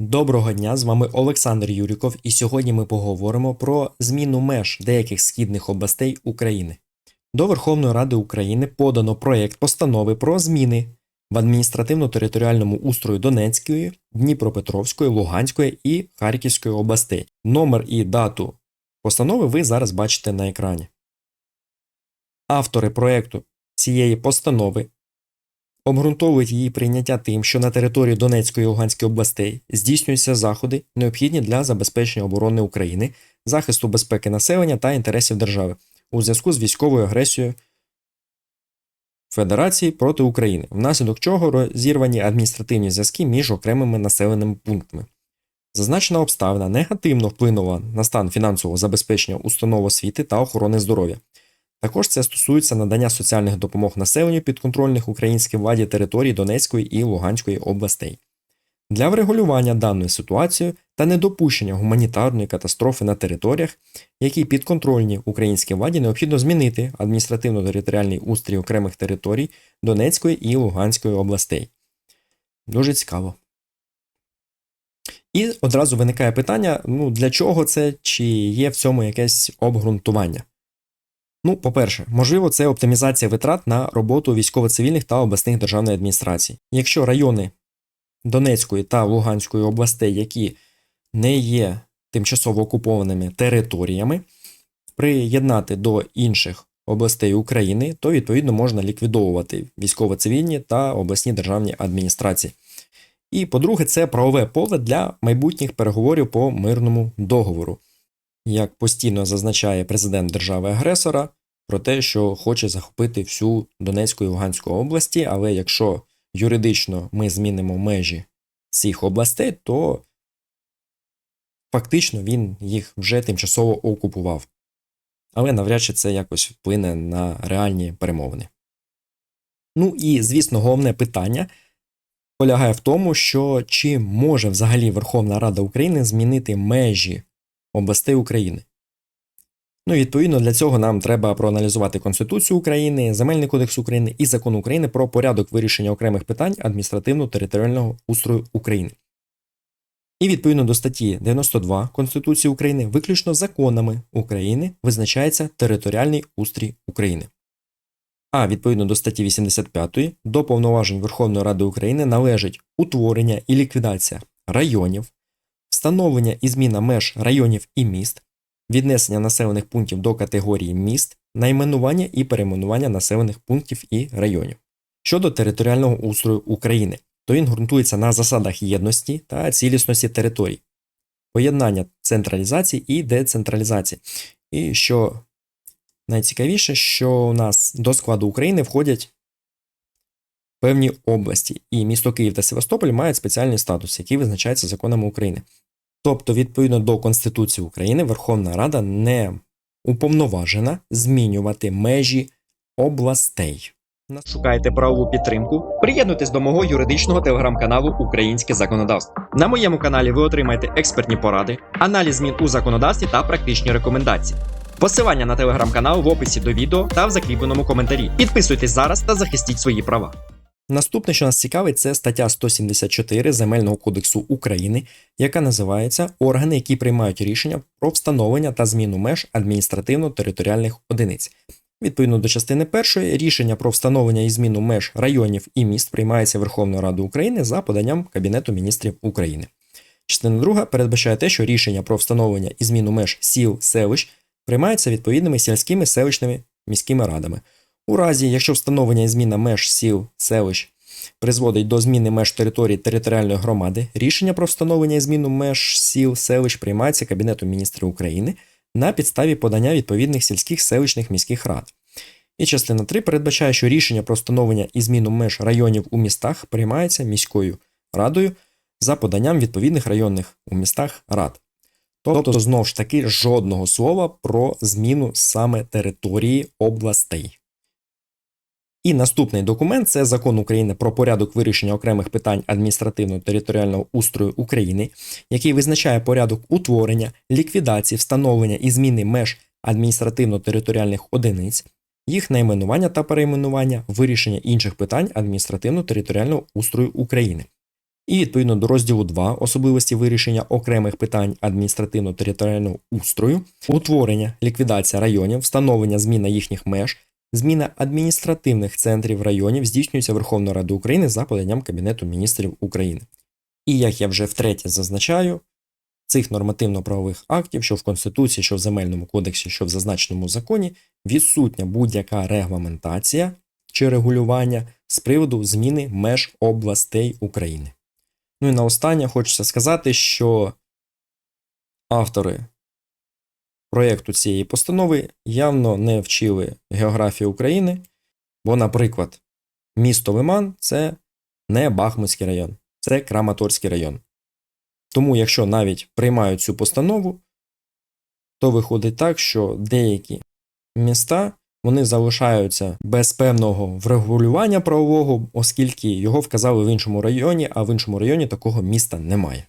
Доброго дня, з вами Олександр Юріков, і сьогодні ми поговоримо про зміну меж деяких східних областей України. До Верховної Ради України подано проєкт постанови про зміни в адміністративно-територіальному устрою Донецької, Дніпропетровської, Луганської і Харківської областей. Номер і дату постанови ви зараз бачите на екрані. Автори проєкту цієї постанови обґрунтовують її прийняття тим, що на території Донецької і Луганської областей здійснюються заходи, необхідні для забезпечення оборони України, захисту безпеки населення та інтересів держави у зв'язку з військовою агресією Федерації проти України, внаслідок чого розірвані адміністративні зв'язки між окремими населеними пунктами. Зазначена обставина негативно вплинула на стан фінансового забезпечення установ освіти та охорони здоров'я. Також це стосується надання соціальних допомог населенню підконтрольних українській владі територій Донецької і Луганської областей. Для врегулювання даної ситуації та недопущення гуманітарної катастрофи на територіях, які підконтрольні українській владі, необхідно змінити адміністративно-територіальний устрій окремих територій Донецької і Луганської областей. Дуже цікаво. І одразу виникає питання: ну для чого це, чи є в цьому якесь обґрунтування? Ну, по-перше, можливо, це оптимізація витрат на роботу військово-цивільних та обласних державної адміністрацій. Якщо райони Донецької та Луганської областей, які не є тимчасово окупованими територіями, приєднати до інших областей України, то відповідно можна ліквідовувати військово-цивільні та обласні державні адміністрації. І по-друге, це правове поле для майбутніх переговорів по мирному договору. Як постійно зазначає президент держави-агресора, про те, що хоче захопити всю Донецьку і Луганську області, але якщо юридично ми змінимо межі цих областей, то фактично він їх вже тимчасово окупував. Але навряд чи це якось вплине на реальні перемовини. Ну і, звісно, головне питання полягає в тому, що чи може взагалі Верховна Рада України змінити межі областей України. Ну, і відповідно, для цього нам треба проаналізувати Конституцію України, Земельний кодекс України і закон України про порядок вирішення окремих питань адміністративно-територіального устрою України. І відповідно до статті 92 Конституції України, виключно законами України визначається територіальний устрій України. А відповідно до статті 85 до повноважень Верховної Ради України належить утворення і ліквідація районів, встановлення і зміна меж районів і міст, віднесення населених пунктів до категорії міст, найменування і перейменування населених пунктів і районів. Щодо територіального устрою України, то він ґрунтується на засадах єдності та цілісності територій, поєднання централізації і децентралізації. І що найцікавіше, що у нас до складу України входять певні області, і місто Київ та Севастополь мають спеціальний статус, який визначається законами України. Тобто, відповідно до Конституції України, Верховна Рада не уповноважена змінювати межі областей. Шукаєте правову підтримку? Приєднуйтесь до мого юридичного телеграм-каналу Українське законодавство. На моєму каналі ви отримаєте експертні поради, аналіз змін у законодавстві та практичні рекомендації. Посилання на телеграм-канал в описі до відео та в закріпленому коментарі. Підписуйтесь зараз та захистіть свої права. Наступне, що нас цікавить, це стаття 174 Земельного кодексу України, яка називається Органи, які приймають рішення про встановлення та зміну меж адміністративно-територіальних одиниць. Відповідно до частини першої, рішення про встановлення і зміну меж районів і міст приймається Верховною Радою України за поданням Кабінету міністрів України. Частина друга передбачає те, що рішення про встановлення і зміну меж сіл, селищ приймається відповідними сільськими селищними міськими радами. У разі, якщо встановлення і зміна меж сіл, селищ призводить до зміни меж території територіальної громади, рішення про встановлення і зміну меж сіл, селищ приймається Кабінетом міністрів України на підставі подання відповідних сільських селищних міських рад. І частина 3 передбачає, що рішення про встановлення і зміну меж районів у містах приймається міською радою за поданням відповідних районних у містах рад. Тобто, знову ж таки, жодного слова про зміну саме території областей. І наступний документ це закон України про порядок вирішення окремих питань адміністративно-територіального устрою України, який визначає порядок утворення, ліквідації, встановлення і зміни меж адміністративно-територіальних одиниць, їх найменування та перейменування, вирішення інших питань адміністративно-територіального устрою України. І відповідно до розділу 2 особливості вирішення окремих питань адміністративно-територіального устрою, утворення, ліквідація районів, встановлення зміна їхніх меж, зміна адміністративних центрів районів здійснюється Верховною Радою України за поданням Кабінету міністрів України. І як я вже втретє зазначаю, цих нормативно-правових актів, що в Конституції, що в Земельному кодексі, що в зазначеному законі, відсутня будь-яка регламентація чи регулювання з приводу зміни меж областей України. Ну і наостаннє хочеться сказати, що автори проєкту цієї постанови явно не вчили географію України, бо, наприклад, місто Лиман це не Бахмутський район, це Краматорський район. Тому, якщо навіть приймають цю постанову, то виходить так, що деякі міста вони залишаються без певного врегулювання правового, оскільки його вказали в іншому районі, а в іншому районі такого міста немає.